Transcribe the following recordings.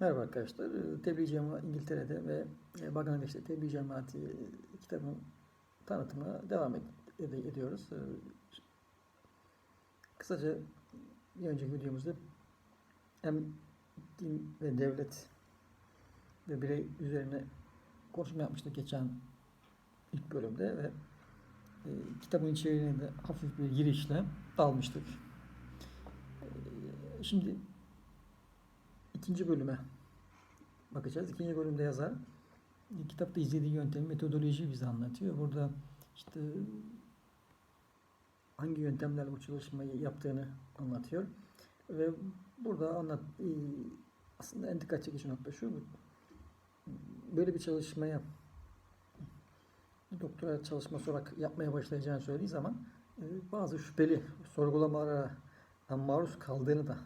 Merhaba arkadaşlar. Ee, Tebliğ Cemaati İngiltere'de ve e, Bangladeş'te Tebliğ Cemaati e, kitabın tanıtımına devam ed- ed- ediyoruz. Ee, Kısaca bir önceki videomuzda hem din ve devlet ve birey üzerine konuşma yapmıştık geçen ilk bölümde ve e, kitabın içeriğine de hafif bir girişle dalmıştık. Ee, Şimdi ikinci bölüme bakacağız. İkinci bölümde yazar e, kitapta izlediği yöntemi, metodolojiyi bize anlatıyor. Burada işte hangi yöntemlerle bu çalışmayı yaptığını anlatıyor. Ve burada anlat e, aslında en dikkat çekici nokta şu. Böyle bir çalışmaya doktora çalışması olarak yapmaya başlayacağını söylediği zaman e, bazı şüpheli sorgulamalara maruz kaldığını da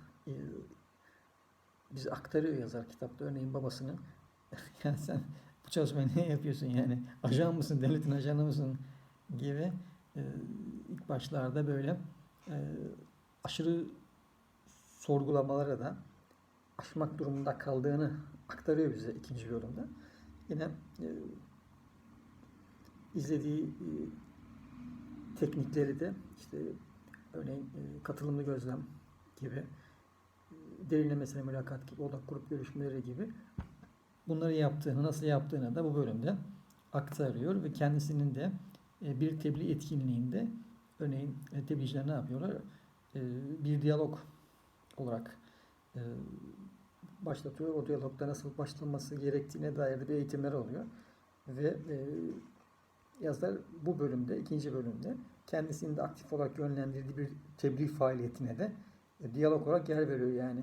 bize aktarıyor yazar kitapta. Örneğin babasının yani sen bu çalışmayı ne yapıyorsun yani? Ajan mısın? Devletin ajanı mısın? Gibi e, ilk başlarda böyle e, aşırı sorgulamalara da aşmak durumunda kaldığını aktarıyor bize ikinci bölümde. Yine e, izlediği e, teknikleri de işte örneğin e, katılımlı gözlem gibi derinlemesine mülakat gibi, odak grup görüşmeleri gibi bunları yaptığını, nasıl yaptığını da bu bölümde aktarıyor ve kendisinin de e, bir tebliğ etkinliğinde örneğin e, tebliğciler ne yapıyorlar? E, Bir diyalog olarak başlatıyor. O diyalogda nasıl başlanması gerektiğine dair bir eğitimler oluyor. Ve yazar bu bölümde, ikinci bölümde kendisini de aktif olarak yönlendirdiği bir tebliğ faaliyetine de diyalog olarak yer veriyor yani.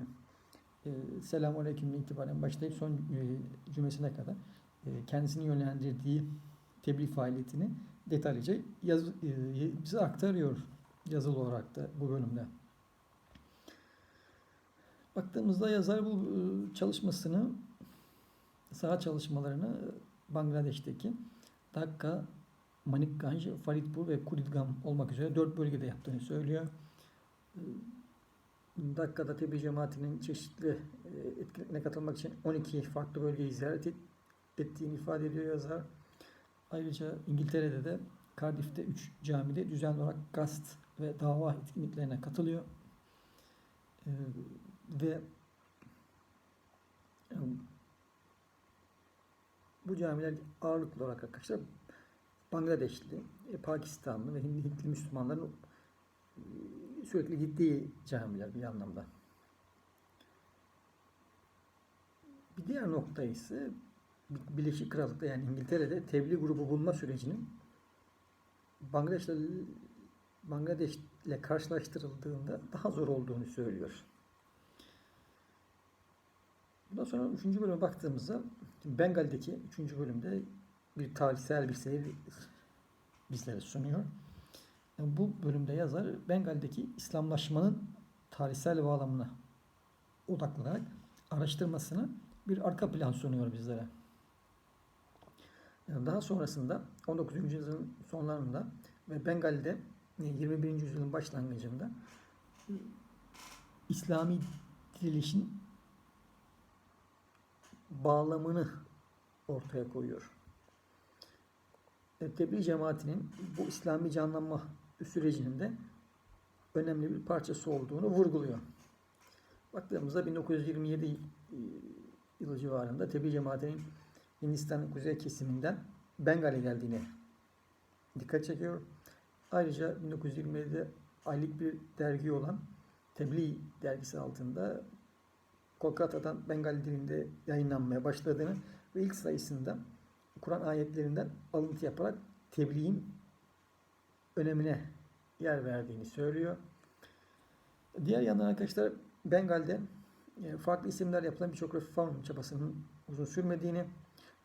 E, Selamun Aleyküm'le itibaren başlayıp son e, cümlesine kadar e, kendisini yönlendirdiği tebliğ faaliyetini detaylıca yaz, e, bize aktarıyor yazılı olarak da bu bölümde. Baktığımızda yazar bu e, çalışmasını saha çalışmalarını Bangladeş'teki Dhaka, Manikganj, Faridpur ve Kuridgam olmak üzere dört bölgede yaptığını söylüyor. Dakka'da tebliğ cemaatinin çeşitli e, etkinliklerine katılmak için 12 farklı bölgeyi ziyaret et- ettiğini ifade ediyor yazar. Ayrıca İngiltere'de de Cardiff'te 3 camide düzenli olarak gast ve dava etkinliklerine katılıyor. Ee, ve e, bu camiler ağırlıklı olarak arkadaşlar Bangladeşli, e, Pakistanlı ve Hintli, Müslümanların e, sürekli gittiği camiler bir anlamda. Bir diğer nokta ise Bi- Birleşik Krallık'ta yani İngiltere'de tebliğ grubu bulma sürecinin Bangladeş'le Bangladeş ile karşılaştırıldığında daha zor olduğunu söylüyor. Bundan sonra 3. bölüme baktığımızda Bengal'deki 3. bölümde bir tarihsel bir seyir bizlere sunuyor. Bu bölümde yazar Bengal'deki İslamlaşmanın tarihsel bağlamına odaklanarak araştırmasını bir arka plan sunuyor bizlere. Daha sonrasında 19. yüzyılın sonlarında ve Bengal'de 21. yüzyılın başlangıcında İslami dirilişin bağlamını ortaya koyuyor. E, Tebliğ cemaatinin bu İslami canlanma sürecinin de önemli bir parçası olduğunu vurguluyor. Baktığımızda 1927 e, yılı civarında Tebliğ cemaatinin Hindistan'ın kuzey kesiminden Bengal'e geldiğini dikkat çekiyor. Ayrıca 1927'de aylık bir dergi olan Tebliğ dergisi altında Kolkata'dan Bengal dilinde yayınlanmaya başladığını ve ilk sayısında Kur'an ayetlerinden alıntı yaparak tebliğin önemine yer verdiğini söylüyor. Diğer yandan arkadaşlar Bengal'de e, farklı isimler yapılan birçok reform çabasının uzun sürmediğini,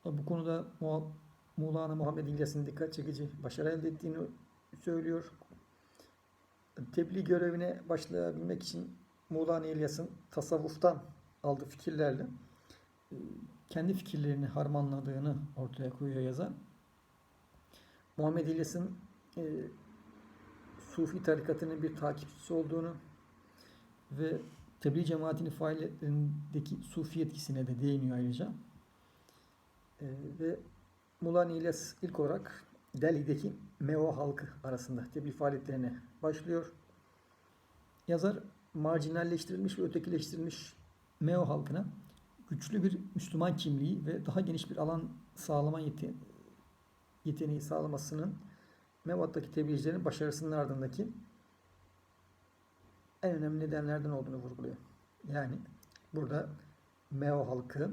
bu konuda Mu- Muğlana Muhammed İlyas'ın dikkat çekici başarı elde ettiğini söylüyor. Tebliğ görevine başlayabilmek için Muğlana İlyas'ın tasavvuftan aldığı fikirlerle e, kendi fikirlerini harmanladığını ortaya koyuyor yazar. Muhammed İlyas'ın e, Sufi tarikatının bir takipçisi olduğunu ve tebliğ cemaatinin faaliyetlerindeki sufi etkisine de değiniyor ayrıca. Ee, ve Mulani İlyas ilk olarak Delhi'deki Meo halkı arasında tebliğ faaliyetlerine başlıyor. Yazar marjinalleştirilmiş ve ötekileştirilmiş Meo halkına güçlü bir Müslüman kimliği ve daha geniş bir alan sağlama yete- yeteneği sağlamasının Mevat'taki tebliğcilerin başarısının ardındaki en önemli nedenlerden olduğunu vurguluyor. Yani burada Meo halkı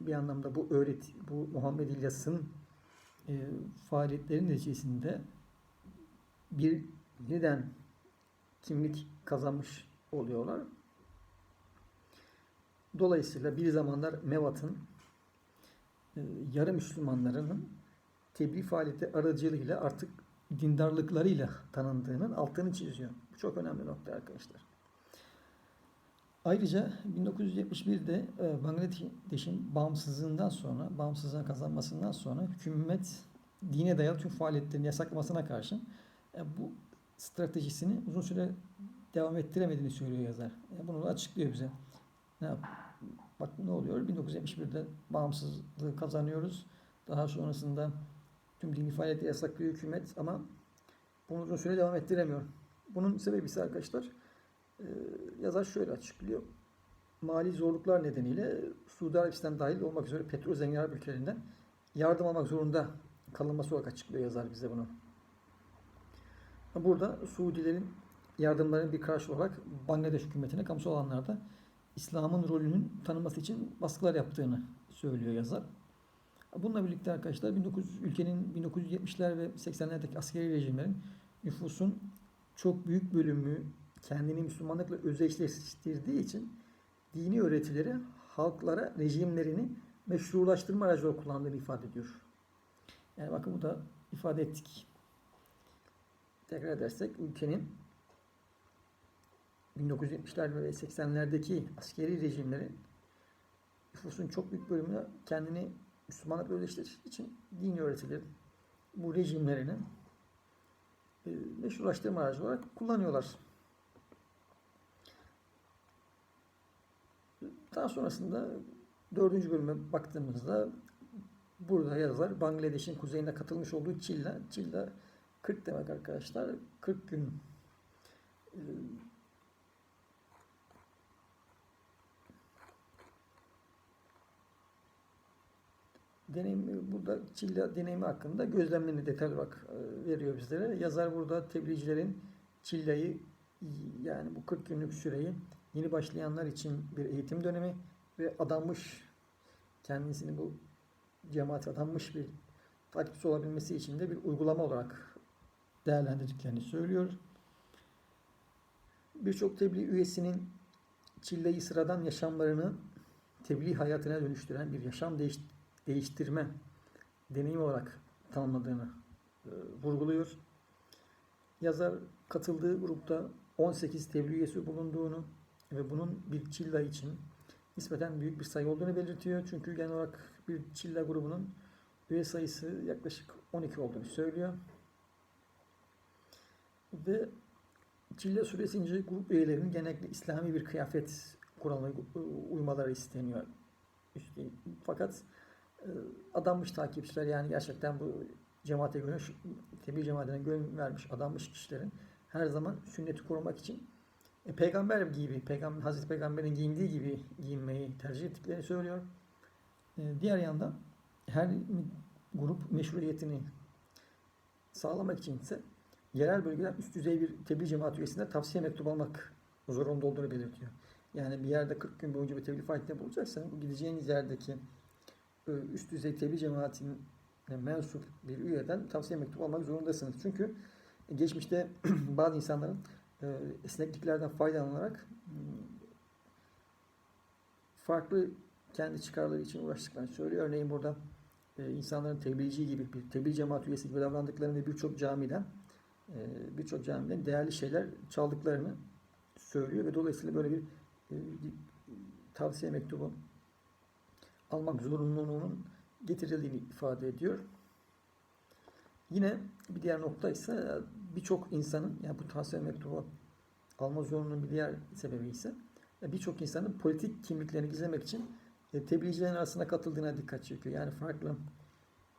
bir anlamda bu öğreti, bu Muhammed İlyas'ın e, faaliyetlerin neticesinde bir neden kimlik kazanmış oluyorlar. Dolayısıyla bir zamanlar Mevat'ın e, yarı Müslümanlarının tebliğ faaliyeti aracılığıyla artık dindarlıklarıyla tanındığının altını çiziyor. Bu çok önemli nokta arkadaşlar. Ayrıca 1971'de e, Bangladeş'in bağımsızlığından sonra, bağımsızlığını kazanmasından sonra hükümet dine dayalı tüm faaliyetlerini yasaklamasına karşın e, bu stratejisini uzun süre devam ettiremediğini söylüyor yazar. E, bunu da açıklıyor bize. Ne yap- Bak ne oluyor? 1971'de bağımsızlığı kazanıyoruz. Daha sonrasında tüm dini faaliyeti yasaklıyor hükümet ama bunu uzun süre devam ettiremiyor. Bunun sebebi ise arkadaşlar e, yazar şöyle açıklıyor. Mali zorluklar nedeniyle Suudi Arabistan dahil olmak üzere petrol zengin Arap ülkelerinden yardım almak zorunda kalınması olarak açıklıyor yazar bize bunu. Burada Suudilerin yardımlarının bir karşılığı olarak Bangladeş hükümetine kamusal alanlarda İslam'ın rolünün tanınması için baskılar yaptığını söylüyor yazar. Bununla birlikte arkadaşlar 1900 ülkenin 1970'ler ve 80'lerdeki askeri rejimlerin nüfusun çok büyük bölümü kendini Müslümanlıkla özdeşleştirdiği için dini öğretileri halklara rejimlerini meşrulaştırma aracı kullandığını ifade ediyor. Yani bakın bu da ifade ettik. Tekrar edersek ülkenin 1970'ler ve 80'lerdeki askeri rejimlerin nüfusun çok büyük bölümünü kendini Müslümanlıkla özdeşleştirdiği için dini öğretilerin bu rejimlerini e, meşrulaştırma aracı olarak kullanıyorlar. Daha sonrasında dördüncü bölüme baktığımızda burada yazar Bangladeş'in kuzeyine katılmış olduğu Çilla. Çilla 40 demek arkadaşlar. 40 gün e, deneyim burada Çilla deneyimi hakkında gözlemlerini detaylı olarak e, veriyor bizlere. Yazar burada tebliğcilerin Çilla'yı yani bu 40 günlük süreyi yeni başlayanlar için bir eğitim dönemi ve adanmış kendisini bu cemaate adanmış bir takipçi olabilmesi için de bir uygulama olarak değerlendirdiklerini söylüyor. Birçok tebliğ üyesinin çilleyi sıradan yaşamlarını tebliğ hayatına dönüştüren bir yaşam değiş, değiştirme deneyimi olarak tanımladığını e, vurguluyor. Yazar katıldığı grupta 18 tebliğ üyesi bulunduğunu ve bunun bir çilla için nispeten büyük bir sayı olduğunu belirtiyor. Çünkü genel olarak bir çilla grubunun üye sayısı yaklaşık 12 olduğunu söylüyor. Ve Çille süresince grup üyelerinin genellikle İslami bir kıyafet kuralına uymaları isteniyor. Fakat e, adanmış takipçiler yani gerçekten bu cemaate göre tebliğ cemaatine gönül vermiş adanmış kişilerin her zaman sünneti korumak için e, peygamber gibi, peygamber, Hazreti Peygamber'in giyindiği gibi giyinmeyi tercih ettiklerini söylüyor. E, diğer yandan her grup meşruiyetini sağlamak için ise yerel bölgeden üst düzey bir tebliğ cemaat üyesine tavsiye mektubu almak zorunda olduğunu belirtiyor. Yani bir yerde 40 gün boyunca bir tebliğ faaliyetinde bulunacaksan bu gideceğiniz yerdeki e, üst düzey tebliğ cemaatinin mensup bir üyeden tavsiye mektubu almak zorundasınız. Çünkü geçmişte bazı insanların e, esnekliklerden faydalanarak farklı kendi çıkarları için uğraştıklarını söylüyor. Örneğin burada e, insanların tebliğci gibi bir tebliğ cemaat üyesi gibi davrandıklarını ve birçok camiden birçok camiden değerli şeyler çaldıklarını söylüyor ve dolayısıyla böyle bir e, tavsiye mektubu almak zorunluluğunun getirildiğini ifade ediyor. Yine bir diğer nokta ise birçok insanın yani bu tavsiye mektubu alma zorunluluğunun bir diğer sebebi ise e, birçok insanın politik kimliklerini gizlemek için e, tebliğcilerin arasına katıldığına dikkat çekiyor. Yani farklı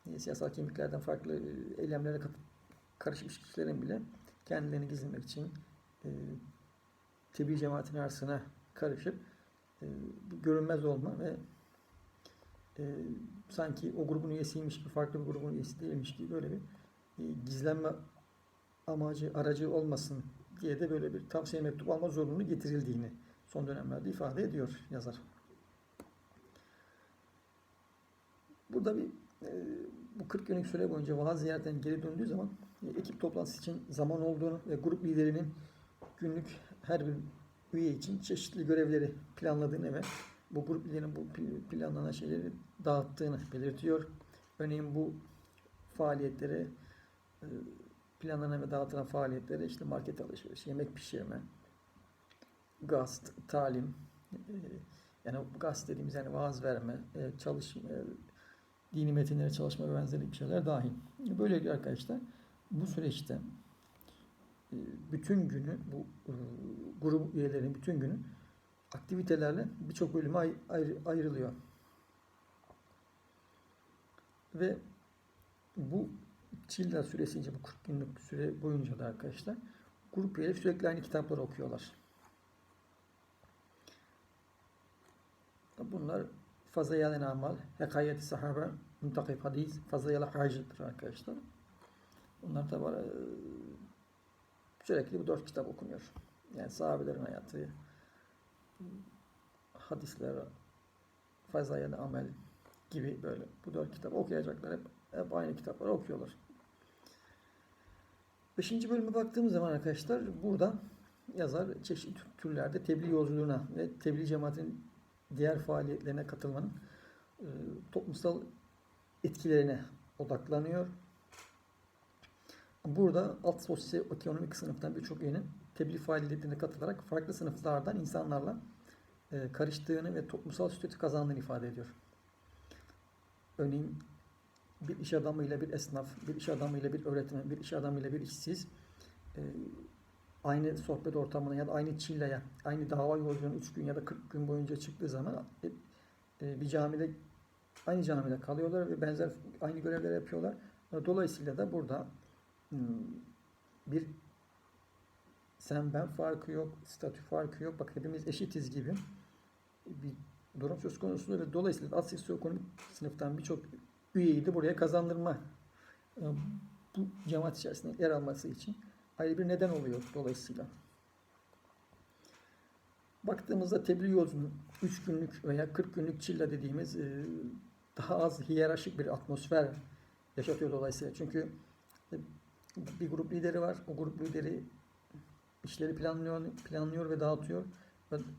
e, siyasal kimliklerden farklı eylemlere karışmış kişilerin bile kendilerini gizlemek için tebliğ cemaatinin arasına karışıp görünmez olma ve e, sanki o grubun üyesiymiş gibi farklı bir grubun üyesi değilmiş gibi böyle bir e, gizlenme amacı aracı olmasın diye de böyle bir tavsiye mektubu alma zorunluluğu getirildiğini son dönemlerde ifade ediyor yazar. Burada bir e, bu 40 günlük süre boyunca vaaz ziyaretinden geri döndüğü zaman e, ekip toplantısı için zaman olduğunu ve grup liderinin günlük her bir üye için çeşitli görevleri planladığını ve bu grup liderinin bu pl- planlanan şeyleri dağıttığını belirtiyor. Örneğin bu faaliyetleri e, planlanan ve dağıtılan faaliyetleri işte market alışveriş, yemek pişirme, gaz, talim, e, yani gaz dediğimiz yani vaaz verme, e, çalışma, dini metinlere çalışma ve benzeri bir şeyler dahil. Böylelikle arkadaşlar bu süreçte bütün günü bu grup üyelerinin bütün günü aktivitelerle birçok bölüme ay- ayrı- ayrılıyor. Ve bu Çilla süresince bu 40 günlük süre boyunca da arkadaşlar grup üyeleri sürekli aynı kitapları okuyorlar. Bunlar Fazayal Amal, Hekayeti Sahabe, Muntakip Hadis, Fazayal Hacı'dır arkadaşlar. Bunlar da var. Sürekli bu dört kitap okunuyor. Yani sahabelerin hayatı, hadisler, Fazayal Amel gibi böyle bu dört kitap okuyacaklar. Hep, hep aynı kitapları okuyorlar. Beşinci bölüme baktığımız zaman arkadaşlar burada yazar çeşitli türlerde tebliğ yolculuğuna ve tebliğ cemaatinin diğer faaliyetlerine katılmanın e, toplumsal etkilerine odaklanıyor. Burada alt sosyoekonomik sınıftan birçok üyenin tebliğ faaliyetlerine katılarak farklı sınıflardan insanlarla e, karıştığını ve toplumsal statü kazandığını ifade ediyor. Örneğin bir iş adamıyla bir esnaf, bir iş adamıyla bir öğretmen, bir iş adamıyla bir işsiz e, aynı sohbet ortamına ya da aynı çilleye, aynı dava yolculuğuna 3 gün ya da 40 gün boyunca çıktığı zaman e, e, bir camide aynı camide kalıyorlar ve benzer aynı görevler yapıyorlar. Dolayısıyla da burada hmm, bir sen ben farkı yok, statü farkı yok. Bak hepimiz eşitiz gibi bir durum söz konusu ve dolayısıyla alt sosyoekonomik sınıftan birçok üyeyi de buraya kazandırma e, bu cemaat içerisinde yer alması için ayrı bir neden oluyor dolayısıyla. Baktığımızda tebliğ yolculuğunun 3 günlük veya 40 günlük çilla dediğimiz e, daha az hiyerarşik bir atmosfer yaşatıyor dolayısıyla. Çünkü e, bir grup lideri var. O grup lideri işleri planlıyor, planlıyor ve dağıtıyor.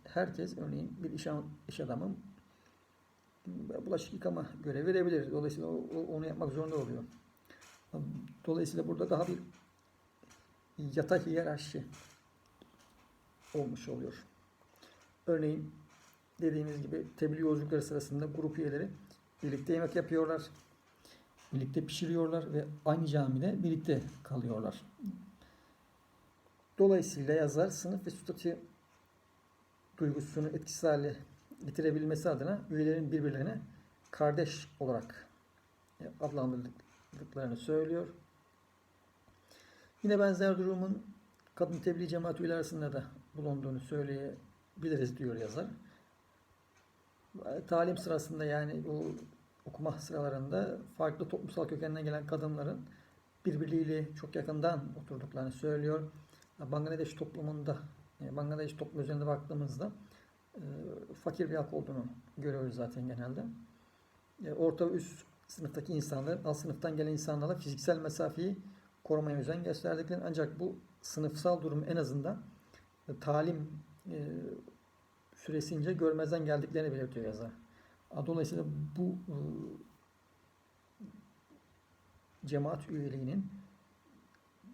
Herkes örneğin bir iş, iş adamı bulaşık yıkama görevi verebilir. Dolayısıyla onu yapmak zorunda oluyor. Dolayısıyla burada daha bir yatay hiyerarşi olmuş oluyor. Örneğin dediğimiz gibi tebliğ yolculukları sırasında grup üyeleri birlikte yemek yapıyorlar. Birlikte pişiriyorlar ve aynı camide birlikte kalıyorlar. Dolayısıyla yazar sınıf ve statü duygusunu etkisiz hale getirebilmesi adına üyelerin birbirlerine kardeş olarak adlandırdıklarını söylüyor. Yine benzer durumun kadın tebliğ cemaat üyeleri arasında da bulunduğunu söyleyebiliriz diyor yazar. Talim sırasında yani o okuma sıralarında farklı toplumsal kökenden gelen kadınların birbirleriyle çok yakından oturduklarını söylüyor. Bangladeş toplumunda, Bangladeş toplum üzerinde baktığımızda e, fakir bir halk olduğunu görüyoruz zaten genelde. E, Orta üst sınıftaki insanlar, alt sınıftan gelen insanlarla fiziksel mesafeyi korumaya özen gösterdiklerini ancak bu sınıfsal durum en azından e, talim süresince görmezden geldiklerini belirtiyor yazar. Dolayısıyla bu cemaat üyeliğinin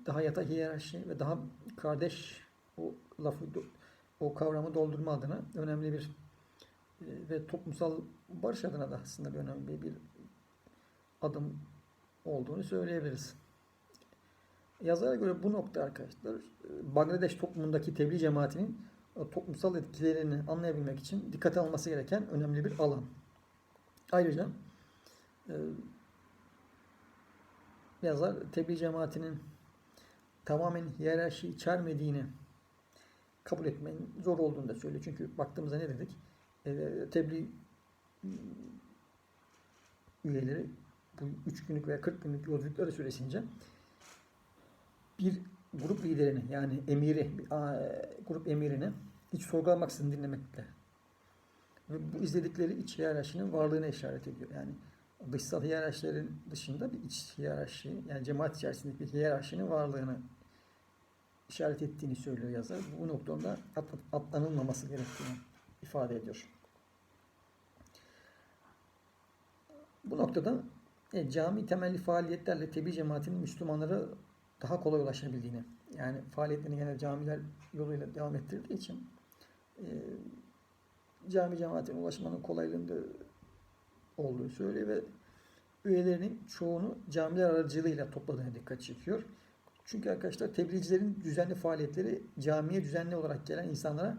daha yatay hiyerarşi ve daha kardeş o lafı o kavramı doldurma adına önemli bir e, ve toplumsal barış adına da aslında bir önemli bir adım olduğunu söyleyebiliriz. Yazara göre bu nokta arkadaşlar e, Bangladeş toplumundaki tebliğ cemaatinin o toplumsal etkilerini anlayabilmek için dikkate alınması gereken önemli bir alan. Ayrıca e, yazar tebliğ cemaatinin tamamen hiyerarşi içermediğini kabul etmenin zor olduğunu da söylüyor. Çünkü baktığımızda ne dedik? E, tebliğ üyeleri bu 3 günlük veya 40 günlük yolculukları süresince bir grup liderini yani emiri, grup emirini hiç sorgulamaksızın dinlemekle ve bu izledikleri iç hiyerarşinin varlığına işaret ediyor. Yani dışsal hiyerarşilerin dışında bir iç hiyerarşi, yani cemaat içerisindeki bir hiyerarşinin varlığını işaret ettiğini söylüyor yazar. Bu noktada at- atlanılmaması gerektiğini ifade ediyor. Bu noktada e, cami temelli faaliyetlerle tebliğ cemaatinin Müslümanlara daha kolay ulaşabildiğini, yani faaliyetlerini genelde camiler yoluyla devam ettirdiği için e, cami cemaatine ulaşmanın kolaylığında olduğu söylüyor ve üyelerinin çoğunu camiler aracılığıyla topladığına dikkat çekiyor. Çünkü arkadaşlar tebliğcilerin düzenli faaliyetleri camiye düzenli olarak gelen insanlara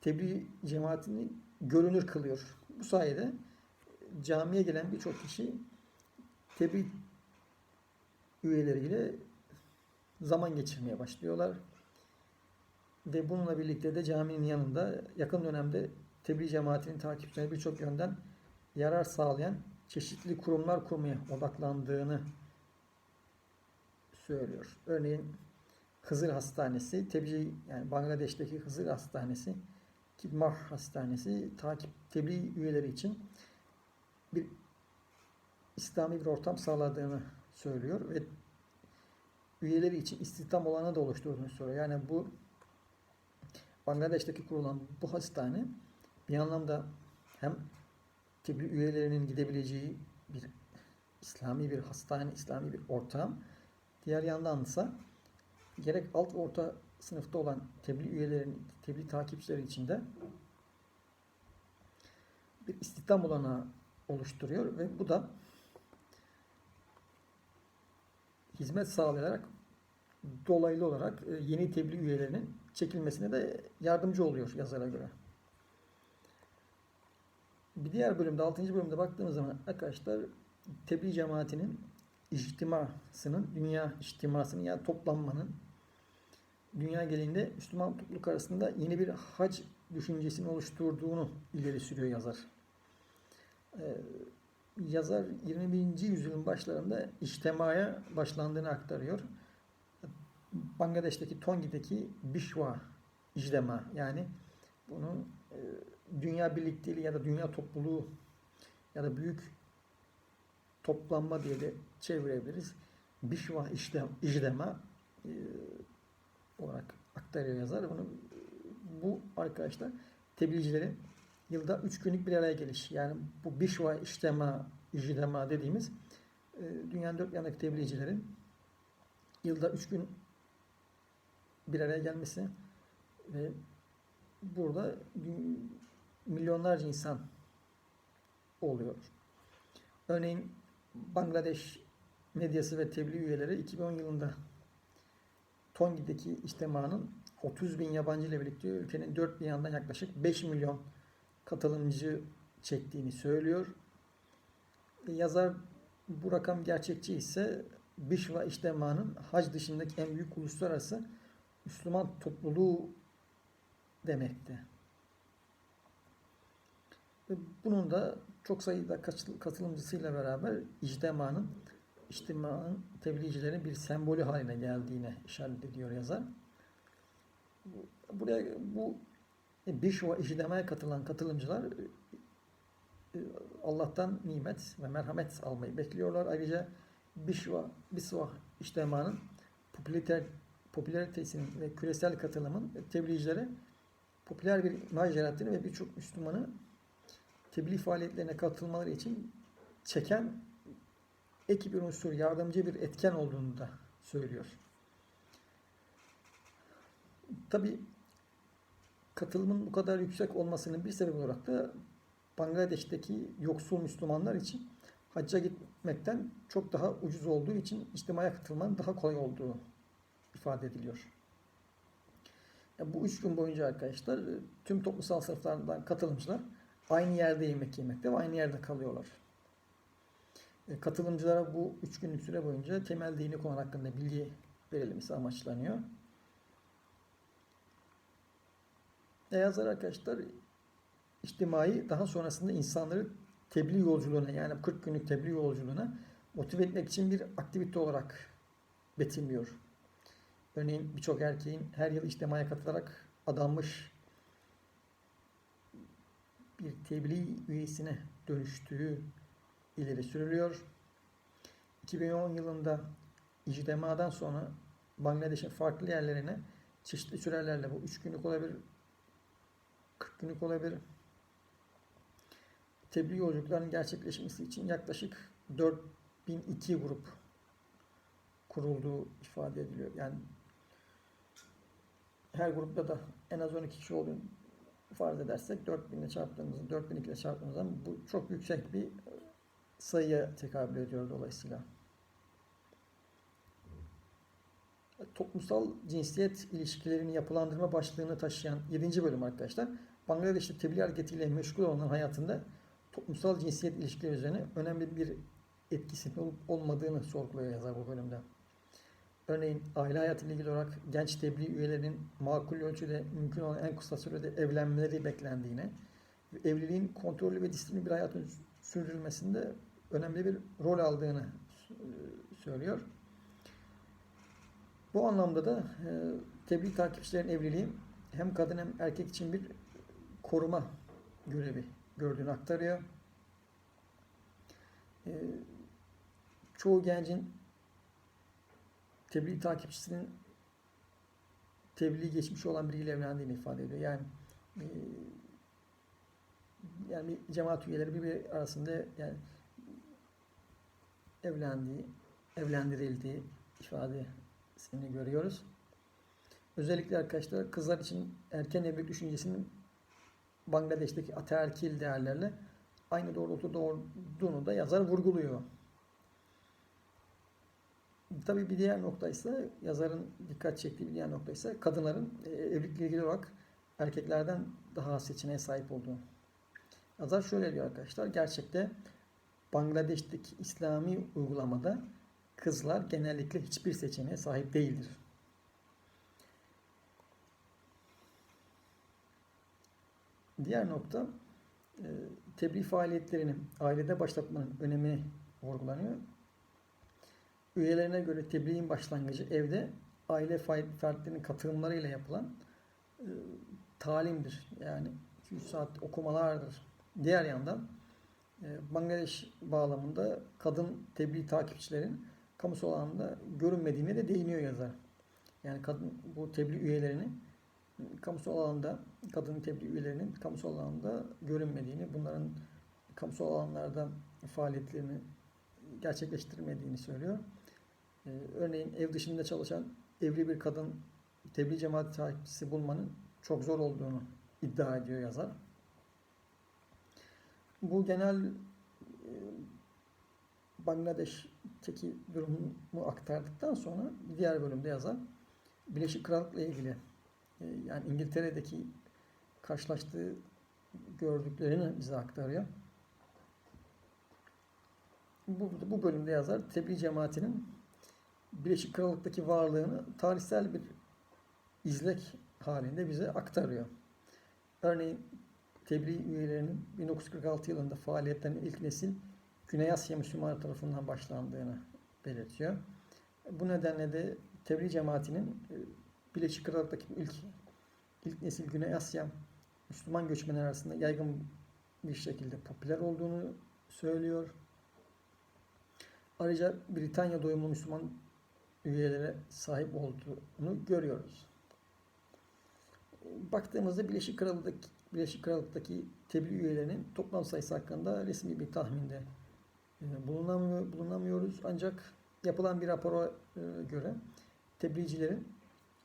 tebliğ cemaatini görünür kılıyor. Bu sayede camiye gelen birçok kişi tebliğ üyeleriyle zaman geçirmeye başlıyorlar. Ve bununla birlikte de caminin yanında yakın dönemde tebliğ cemaatinin takipçilerine birçok yönden yarar sağlayan çeşitli kurumlar kurmaya odaklandığını söylüyor. Örneğin Hızır Hastanesi, tebliğ yani Bangladeş'teki Hızır Hastanesi, Kibmah Hastanesi takip tebliğ üyeleri için bir İslami bir ortam sağladığını söylüyor ve üyeleri için istihdam olanı da oluşturduğunu söylüyor. Yani bu Bangladeş'teki kurulan bu hastane bir anlamda hem tebliğ üyelerinin gidebileceği bir İslami bir hastane, İslami bir ortam. Diğer yandan ise gerek alt orta sınıfta olan tebliğ üyelerinin, tebliğ takipçileri için de bir istihdam olanağı oluşturuyor ve bu da hizmet sağlayarak dolaylı olarak e, yeni tebliğ üyelerinin çekilmesine de yardımcı oluyor yazara göre. Bir diğer bölümde, 6. bölümde baktığımız zaman arkadaşlar tebliğ cemaatinin içtimasının, dünya içtimasının yani toplanmanın dünya genelinde Müslüman topluluk arasında yeni bir hac düşüncesini oluşturduğunu ileri sürüyor yazar. Ee, yazar 21. yüzyılın başlarında içtimaya başlandığını aktarıyor. Bangladeş'teki Tongi'deki Bishwa icdema yani bunu e, dünya birlikteliği ya da dünya topluluğu ya da büyük toplanma diye de çevirebiliriz. Bishwa işlem, icdema e, olarak aktarıyor yazar. Bunu bu arkadaşlar tebliğcilerin yılda 3 günlük bir araya geliş. Yani bu Bishwa işlema, icdema dediğimiz e, dünyanın dört yanındaki tebliğcilerin yılda 3 gün bir araya gelmesi ve burada milyonlarca insan oluyor. Örneğin Bangladeş medyası ve tebliğ üyeleri 2010 yılında Tongi'deki içtimanın 30 bin yabancı ile birlikte ülkenin dört bir yanından yaklaşık 5 milyon katılımcı çektiğini söylüyor. Yazar bu rakam gerçekçi ise Bishwa içtimanın hac dışındaki en büyük uluslararası Müslüman topluluğu demekti. Bunun da çok sayıda katılımcısıyla beraber ictimanın içtimanın tebliğcilerin bir sembolü haline geldiğine işaret ediyor yazar. Buraya bu Bishwa ictimaya katılan katılımcılar Allah'tan nimet ve merhamet almayı bekliyorlar. Ayrıca Bishwa, Bishwa içtimanın popüler, popülaritesinin ve küresel katılımın tebliğcilere popüler bir imaj yarattığını ve birçok Müslümanı tebliğ faaliyetlerine katılmaları için çeken ek bir unsur, yardımcı bir etken olduğunu da söylüyor. Tabi katılımın bu kadar yüksek olmasının bir sebebi olarak da Bangladeş'teki yoksul Müslümanlar için hacca gitmekten çok daha ucuz olduğu için içtimaya katılmanın daha kolay olduğu ifade ediliyor. Bu üç gün boyunca arkadaşlar tüm toplumsal sınıflardan katılımcılar aynı yerde yemek yemekte ve aynı yerde kalıyorlar. E, Katılımcılara bu üç günlük süre boyunca temel dini konu hakkında bilgi verilmesi amaçlanıyor. E yazar arkadaşlar içtimai daha sonrasında insanları tebliğ yolculuğuna yani 40 günlük tebliğ yolculuğuna motive etmek için bir aktivite olarak betimliyor. Örneğin birçok erkeğin her yıl içtimaya katılarak adanmış bir tebliğ üyesine dönüştüğü ileri sürülüyor. 2010 yılında ictimadan sonra Bangladeş'in farklı yerlerine çeşitli sürelerle bu 3 günlük olabilir, 40 günlük olabilir. Tebliğ yolculuklarının gerçekleşmesi için yaklaşık 4002 grup kurulduğu ifade ediliyor. Yani her grupta da en az 12 kişi olduğunu farz edersek 4000 ile çarptığımızda 4002 ile çarptığımızda bu çok yüksek bir sayıya tekabül ediyor dolayısıyla. Toplumsal cinsiyet ilişkilerini yapılandırma başlığını taşıyan 7. bölüm arkadaşlar. Bangladeş'te tebliğ hareketiyle meşgul olanların hayatında toplumsal cinsiyet ilişkileri üzerine önemli bir etkisinin olup olmadığını sorguluyor yazar bu bölümde. Örneğin aile hayatıyla ilgili olarak genç tebliğ üyelerinin makul ölçüde mümkün olan en kısa sürede evlenmeleri beklendiğine ve evliliğin kontrollü ve disiplinli bir hayatın sürdürülmesinde önemli bir rol aldığını söylüyor. Bu anlamda da e, tebliğ takipçilerin evliliği hem kadın hem erkek için bir koruma görevi gördüğünü aktarıyor. E, çoğu gencin tebliğ takipçisinin tebliğ geçmiş olan biriyle evlendiğini ifade ediyor. Yani e, yani cemaat üyeleri birbiri arasında yani evlendiği, evlendirildiği ifadesini görüyoruz. Özellikle arkadaşlar kızlar için erken evlilik düşüncesinin Bangladeş'teki ataerkil değerlerle aynı doğrultuda olduğunu da yazar vurguluyor. Tabii bir diğer nokta ise yazarın dikkat çektiği bir diğer nokta ise kadınların e, evlilikle ilgili olarak erkeklerden daha seçeneğe sahip olduğu. Yazar şöyle diyor arkadaşlar. Gerçekte Bangladeş'teki İslami uygulamada kızlar genellikle hiçbir seçeneğe sahip değildir. Diğer nokta e, tebliğ faaliyetlerini ailede başlatmanın önemini vurgulanıyor. Üyelerine göre tebliğin başlangıcı evde aile fertlerinin katılımlarıyla yapılan e, talimdir. Yani 2-3 saat okumalardır. Diğer yandan e, Bangladeş bağlamında kadın tebliğ takipçilerin kamusal alanda görünmediğine de değiniyor yazar. Yani kadın bu tebliğ üyelerinin kamusal alanda kadın tebliğ üyelerinin kamusal alanda görünmediğini, bunların kamusal alanlarda faaliyetlerini gerçekleştirmediğini söylüyor. Ee, örneğin ev dışında çalışan evli bir kadın tebliğ cemaati takipçisi bulmanın çok zor olduğunu iddia ediyor yazar. Bu genel e, Bangladeş'teki durumu aktardıktan sonra diğer bölümde yazar Birleşik Krallık'la ilgili e, yani İngiltere'deki karşılaştığı gördüklerini bize aktarıyor. Bu, bu bölümde yazar tebliğ cemaatinin Birleşik Krallık'taki varlığını tarihsel bir izlek halinde bize aktarıyor. Örneğin tebliğ üyelerinin 1946 yılında faaliyetlerinin ilk nesil Güney Asya Müslümanları tarafından başlandığını belirtiyor. Bu nedenle de tebliğ cemaatinin e, Birleşik Krallık'taki ilk ilk nesil Güney Asya Müslüman göçmenler arasında yaygın bir şekilde popüler olduğunu söylüyor. Ayrıca Britanya doyumlu Müslüman üyelere sahip olduğunu görüyoruz. Baktığımızda Birleşik Krallık'taki Birleşik Krallık'taki tebliğ üyelerinin toplam sayısı hakkında resmi bir tahminde e, bulunamıyor, bulunamıyoruz. Ancak yapılan bir rapora e, göre tebliğcilerin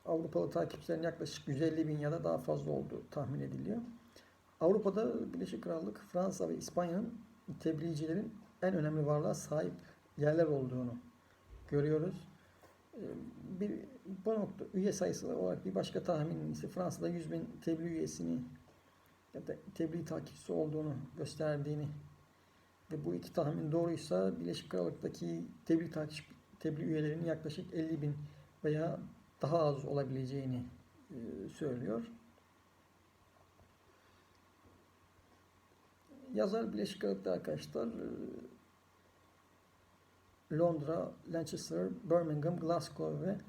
Avrupalı takipçilerin yaklaşık 150 bin ya da daha fazla olduğu tahmin ediliyor. Avrupa'da Birleşik Krallık, Fransa ve İspanya'nın tebliğcilerin en önemli varlığa sahip yerler olduğunu görüyoruz. Bir bu nokta üye sayısı olarak bir başka tahminin ise Fransa'da 100 bin tebliğ üyesini ya da tebliğ takipçisi olduğunu gösterdiğini ve bu iki tahmin doğruysa Birleşik Krallık'taki tebliğ takip tebliğ üyelerinin yaklaşık 50 bin veya daha az olabileceğini e, söylüyor. Yazar Birleşik Krallık'ta arkadaşlar e, Londra, Manchester, Birmingham, Glasgow ve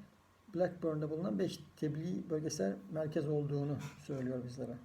Blackburn'da bulunan 5 tebliğ bölgesel merkez olduğunu söylüyor bizlere.